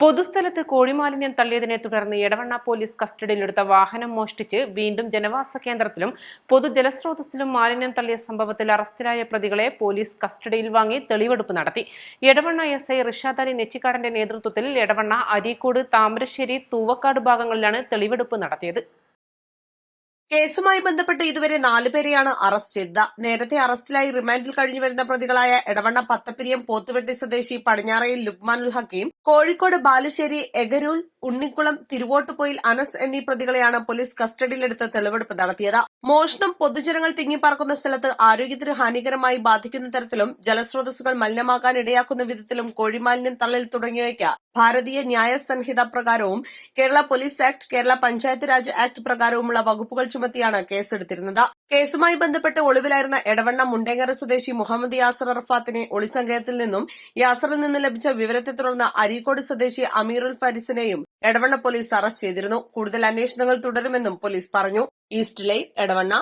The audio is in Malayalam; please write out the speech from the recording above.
പൊതുസ്ഥലത്ത് കോഴിമാലിന്യം തള്ളിയതിനെ തുടർന്ന് എടവണ്ണ പോലീസ് കസ്റ്റഡിയിലെടുത്ത വാഹനം മോഷ്ടിച്ച് വീണ്ടും ജനവാസ കേന്ദ്രത്തിലും പൊതുജലസ്രോതസ്സിലും മാലിന്യം തള്ളിയ സംഭവത്തിൽ അറസ്റ്റിലായ പ്രതികളെ പോലീസ് കസ്റ്റഡിയിൽ വാങ്ങി തെളിവെടുപ്പ് നടത്തി. എടവണ്ണ എസ് ഐ റിഷാദ് അലി നെച്ചിക്കാടന്റെ നേതൃത്വത്തിൽ എടവണ്ണ അരീക്കോട് താമരശ്ശേരി തൂവക്കാട് ഭാഗങ്ങളിലാണ് തെളിവെടുപ്പ് നടത്തിയത്. കേസുമായി ബന്ധപ്പെട്ട് ഇതുവരെ നാലുപേരെയാണ് അറസ്റ്റ് ചെയ്തത്. നേരത്തെ അറസ്റ്റിലായി റിമാൻഡിൽ കഴിഞ്ഞു വരുന്ന പ്രതികളായ എടവണ്ണ പത്തപ്പിരിയം പോത്തുവെട്ടി സ്വദേശി പടിഞ്ഞാറയിൽ ഉൽ ഹക്കീം കോഴിക്കോട് ബാലുശ്ശേരി എഗരൂൽ ഉണ്ണിക്കുളം തിരുവോട്ടുപോയിൽ അനസ് എന്നീ പ്രതികളെയാണ് പോലീസ് കസ്റ്റഡിയിലെടുത്ത് തെളിവെടുപ്പ് നടത്തിയത്. മോഷണം പൊതുജനങ്ങൾ തിങ്ങിപ്പാർക്കുന്ന സ്ഥലത്ത് ആരോഗ്യത്തിന് ഹാനികരമായി ബാധിക്കുന്ന തരത്തിലും ജലസ്രോതസ്സുകൾ മലിനമാകാൻ ഇടയാക്കുന്ന വിധത്തിലും കോഴിമാലിന്യം തള്ളൽ തുടങ്ങിയവയ്ക്ക് ഭാരതീയ Nyaya Sanhita പ്രകാരവും Kerala police act Kerala Panchayat Raj act പ്രകാരവുമുള്ള വകുപ്പുകൾ ചുമത്തിയാണ് കേസെടുത്തിരുന്നത്. കേസുമായി ബന്ധപ്പെട്ട് ഒളിവിലായിരുന്ന എടവണ്ണ മുണ്ടേങ്ങര സ്വദേശി മുഹമ്മദ് യാസർ അറഫാത്തിനെ ഒളിസങ്കേതത്തിൽ നിന്നും യാസറിൽ നിന്ന് ലഭിച്ച വിവരത്തെ തുടർന്ന് അരീക്കോട് സ്വദേശി അമീറുൽ ഫാരിസിനെയും എടവണ്ണ പോലീസ് അറസ്റ്റ് ചെയ്തിരുന്നു. കൂടുതൽ അന്വേഷണങ്ങൾ തുടരുമെന്നും പോലീസ് പറഞ്ഞു. East live Edavanna.